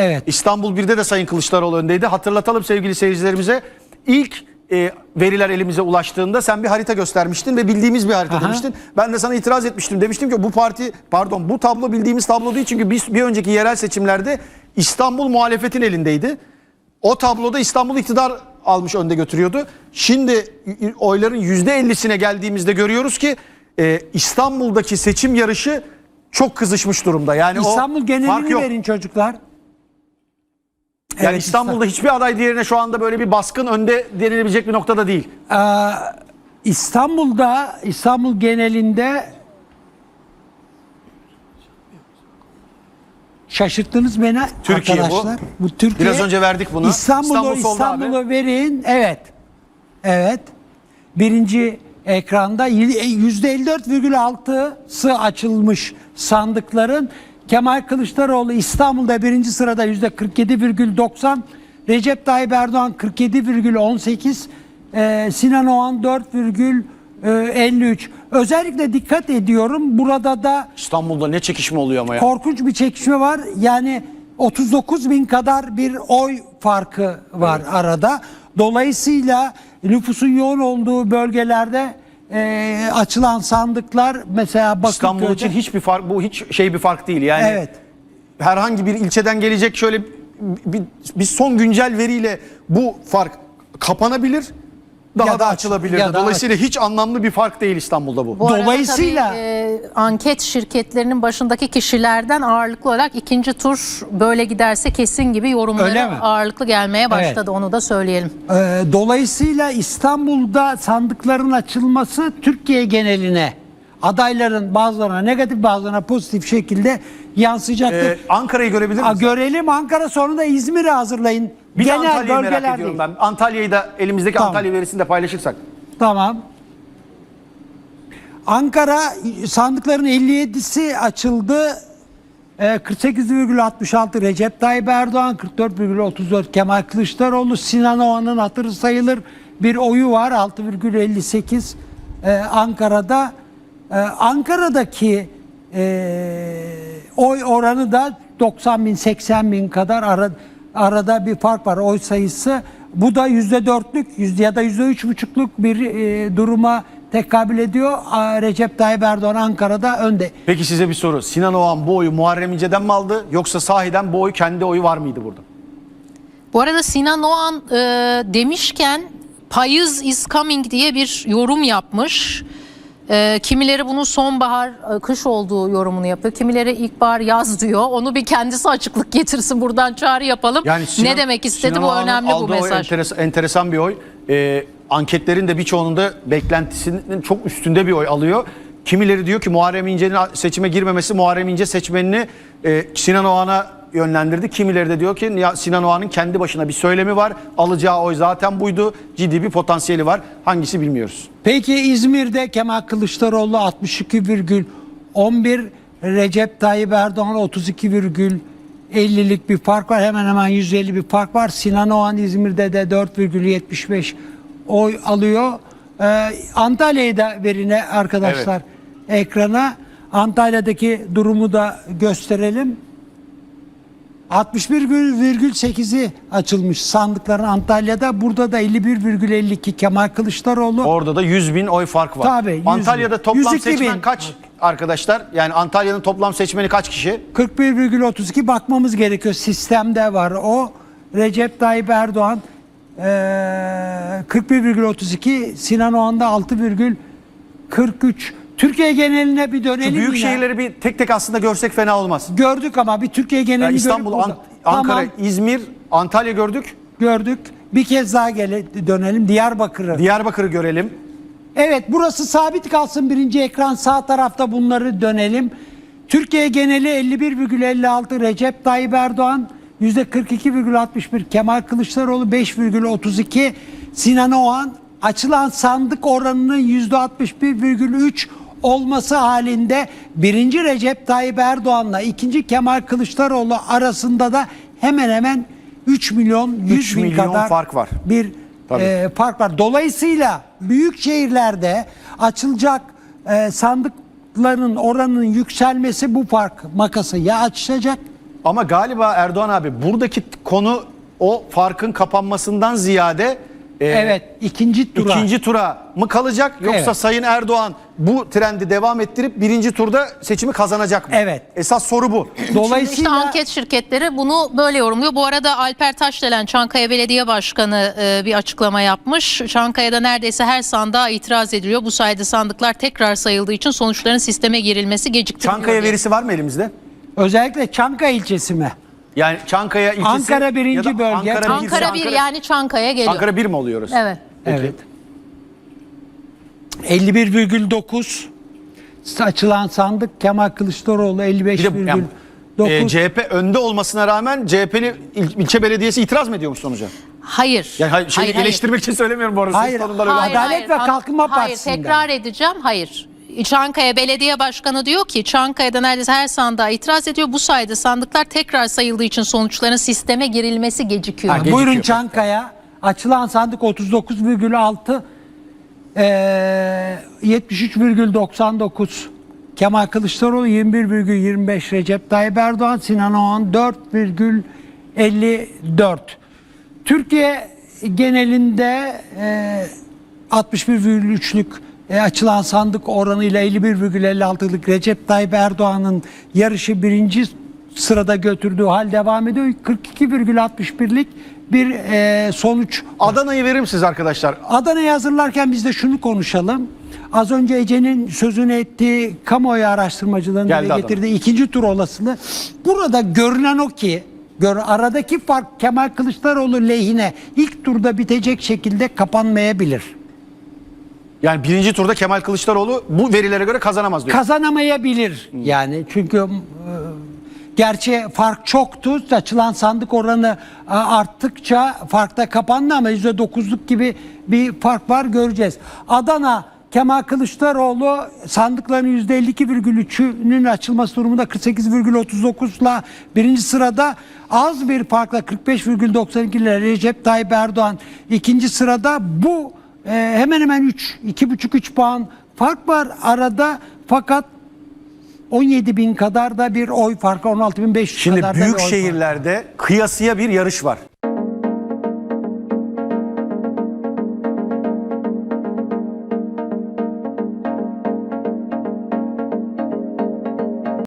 Evet. İstanbul 1'de de Sayın Kılıçdaroğlu öndeydi. Hatırlatalım sevgili seyircilerimize. İlk e, veriler elimize ulaştığında sen bir harita göstermiştin ve bildiğimiz bir harita Aha. demiştin. Ben de sana itiraz etmiştim. Demiştim ki bu parti pardon bu tablo bildiğimiz tablo değil çünkü bir, bir önceki yerel seçimlerde İstanbul muhalefetin elindeydi. O tabloda İstanbul iktidar almış önde götürüyordu. Şimdi oyların %50'sine geldiğimizde görüyoruz ki e, İstanbul'daki seçim yarışı çok kızışmış durumda. Yani İstanbul o genelini verin çocuklar. Yani Evet, İstanbul'da hiçbir aday diğerine şu anda böyle bir baskın önde denilebilecek bir noktada değil. İstanbul'da İstanbul genelinde şaşırttınız beni Türkiye bu. arkadaşlar. Bu. Türkiye. Biraz önce verdik bunu. İstanbul'u İstanbul İstanbul'u verin. Evet. Evet. Birinci ekranda %54,6'sı açılmış sandıkların. Kemal Kılıçdaroğlu İstanbul'da birinci sırada %47,90. Recep Tayyip Erdoğan 47,18. Ee, Sinan Oğan 4,53. Özellikle dikkat ediyorum. Burada da İstanbul'da ne çekişme oluyor ama ya. korkunç bir çekişme var. Yani 39 bin kadar bir oy farkı var arada. Dolayısıyla nüfusun yoğun olduğu bölgelerde e, açılan sandıklar mesela Bakırköy'de. İstanbul için hiçbir fark bu hiç şey bir fark değil. Yani Evet. herhangi bir ilçeden gelecek şöyle bir, bir son güncel veriyle bu fark kapanabilir. Daha Ya da da aç- açılabilir. ya da Dolayısıyla hiç anlamlı bir fark değil İstanbul'da bu. Bu Dolayısıyla- tabii, e, anket şirketlerinin başındaki kişilerden ağırlıklı olarak ikinci tur böyle giderse kesin gibi yorumları ağırlıklı gelmeye başladı. Onu da söyleyelim. Ee, Dolayısıyla İstanbul'da sandıkların açılması Türkiye geneline adayların bazılarına negatif bazılarına pozitif şekilde yansıyacaktır. Ee, Ankara'yı görebilir miyiz? görelim Ankara sonra da İzmir'i hazırlayın. Bir de Genel Antalya'yı merak bölgeler ediyorum değil. ben. Antalya'yı da elimizdeki Tamam. Antalya verisini de paylaşırsak. Tamam. Ankara sandıkların 57'si açıldı. Ee, 48,66 Recep Tayyip Erdoğan, 44,34 Kemal Kılıçdaroğlu, Sinan Oğan'ın hatırı sayılır bir oyu var 6,58 Ee, Ankara'da. Ee, Ankara'daki e, oy oranı da 90 bin 80 bin kadar ara, arada bir fark var oy sayısı. Bu da yüzde dörtlük yüzde ya da yüzde üç buçukluk bir e, duruma tekabül ediyor. Recep Tayyip Erdoğan Ankara'da önde. Peki size bir soru. Sinan Oğan bu oyu Muharrem İnce'den mi aldı yoksa sahiden bu oy kendi oyu var mıydı burada? Bu arada Sinan Oğan e, demişken payız is coming diye bir yorum yapmış. E, kimileri bunun sonbahar, e, kış olduğu yorumunu yapıyor. Kimileri ilkbahar, yaz diyor. Onu bir kendisi açıklık getirsin. Buradan çağrı yapalım. Sinan- ne demek istedi Sinan bu önemli bu aldığı oy mesaj. enteres- enteresan bir oy. Ee, anketlerin de birçoğunun da beklentisinin çok üstünde bir oy alıyor. Kimileri diyor ki Muharrem İnce'nin seçime girmemesi Muharrem İnce seçmenini e, Sinan Oğan'a yönlendirdi. Kimileri de diyor ki ya Sinan Oğan'ın kendi başına bir söylemi var. Alacağı oy zaten buydu. Ciddi bir potansiyeli var. Hangisi bilmiyoruz. Peki İzmir'de Kemal Kılıçdaroğlu 62,11 Recep Tayyip Erdoğan 32,50'lik bir fark var. Hemen hemen 150 bir fark var. Sinan Oğan İzmir'de de 4,75 oy alıyor. Ee, Antalya'yı da verine arkadaşlar ekrana. Antalya'daki durumu da gösterelim. 61,8'i açılmış sandıkların Antalya'da. Burada da 51,52 Kemal Kılıçdaroğlu. Orada da 100 bin oy fark var. Tabii, 100 bin. Antalya'da toplam 102 seçmen bin. kaç arkadaşlar? Yani Antalya'nın toplam seçmeni kaç kişi? 41,32 bakmamız gerekiyor. Sistemde var o. Recep Tayyip Erdoğan eee 41,32 Sinan Oğan'da 6,43 Türkiye geneline bir dönelim Şu büyük yine. şehirleri bir tek tek aslında görsek fena olmaz. gördük ama bir Türkiye genelini Yani görüp İstanbul, burada- An- Ankara, Tamam, İzmir, Antalya gördük. gördük. Bir kez daha gele, dönelim Diyarbakır'ı. Diyarbakır'ı görelim. Evet burası sabit kalsın birinci ekran sağ tarafta bunları dönelim. Türkiye geneli 51,56 Recep Tayyip Erdoğan %42,61 Kemal Kılıçdaroğlu 5,32 Sinan Oğan açılan sandık oranının %61,3 olması halinde birinci Recep Tayyip Erdoğan'la ikinci Kemal Kılıçdaroğlu arasında da hemen hemen 3 milyon 100 Üç bin milyon kadar fark var. bir Tabii. e, fark var. Dolayısıyla büyük şehirlerde açılacak e, sandıkların oranının yükselmesi bu fark makası ya açacak Ama galiba Erdoğan abi buradaki konu o farkın kapanmasından ziyade e, Evet, ikinci tura. ikinci tura mı kalacak yoksa Evet. Sayın Erdoğan bu trendi devam ettirip birinci turda seçimi kazanacak mı? Evet. Esas soru bu. İşte Dolayısıyla anket şirketleri bunu böyle yorumluyor. Bu arada Alper Taşdelen Çankaya Belediye Başkanı e, bir açıklama yapmış. Çankaya'da neredeyse her sandığa itiraz ediliyor. Bu sayede sandıklar tekrar sayıldığı için sonuçların sisteme girilmesi geciktiriliyor. Çankaya verisi var mı elimizde? özellikle Çankaya ilçesi mi? Yani Çankaya ilçesi Ankara birinci ya da bölge. Ankara, bir, Ankara bir yani Çankaya geliyor. Ankara bir mi oluyoruz? Evet. Evet. 51,9 açılan sandık Kemal Kılıçdaroğlu Bir de yani, 55,9 e, CHP önde olmasına rağmen CHP'li il- ilçe belediyesi itiraz mı ediyormuş sonuca? Hayır. Yani hayır, şeyi hayır, hayır. eleştirmek için söylemiyorum bu arada. Hayır, tonundan öyle hayır. Adalet ve Kalkınma Hayır Partisi'nden. tekrar edeceğim. Hayır. Çankaya Belediye Başkanı diyor ki Çankaya'da neredeyse her sandığa itiraz ediyor. Bu sayede sandıklar tekrar sayıldığı için sonuçların sisteme girilmesi gecikiyor. Ha, gecikiyor. Buyurun Çankaya. Açılan sandık 39,6 eee 73,99 Kemal Kılıçdaroğlu 21,25 Recep Tayyip Erdoğan Sinan Oğan 4,54 Türkiye genelinde eee 61,3'lük e, açılan sandık oranıyla 51,56'lık Recep Tayyip Erdoğan'ın yarışı birinci sırada götürdüğü hal devam ediyor. 42,61'lik bir e, sonuç. Adana'yı verir misiniz arkadaşlar? Adana'yı hazırlarken biz de şunu konuşalım. Az önce Ece'nin sözünü ettiği kamuoyu araştırmacılığının Geldi dile Adana. getirdiği ikinci tur olasılığı. Burada görünen o ki gör, aradaki fark Kemal Kılıçdaroğlu lehine ilk turda bitecek şekilde kapanmayabilir. Yani birinci turda Kemal Kılıçdaroğlu bu verilere göre kazanamaz diyor. kazanamayabilir yani çünkü e, gerçi fark çoktu açılan sandık oranı e, arttıkça farkta kapandı ama %9'luk gibi bir fark var göreceğiz. Adana Kemal Kılıçdaroğlu sandıkların %52,3'ünün açılması durumunda 48,39 ile birinci sırada az bir farkla 45,92 ile Recep Tayyip Erdoğan ikinci sırada bu e, hemen hemen 3 2,5-3 puan fark var arada fakat 17 bin kadar da bir oy farkı 16 bin 500 Şimdi kadar da bir büyük oy farkı. şehirlerde kıyasıya bir yarış var.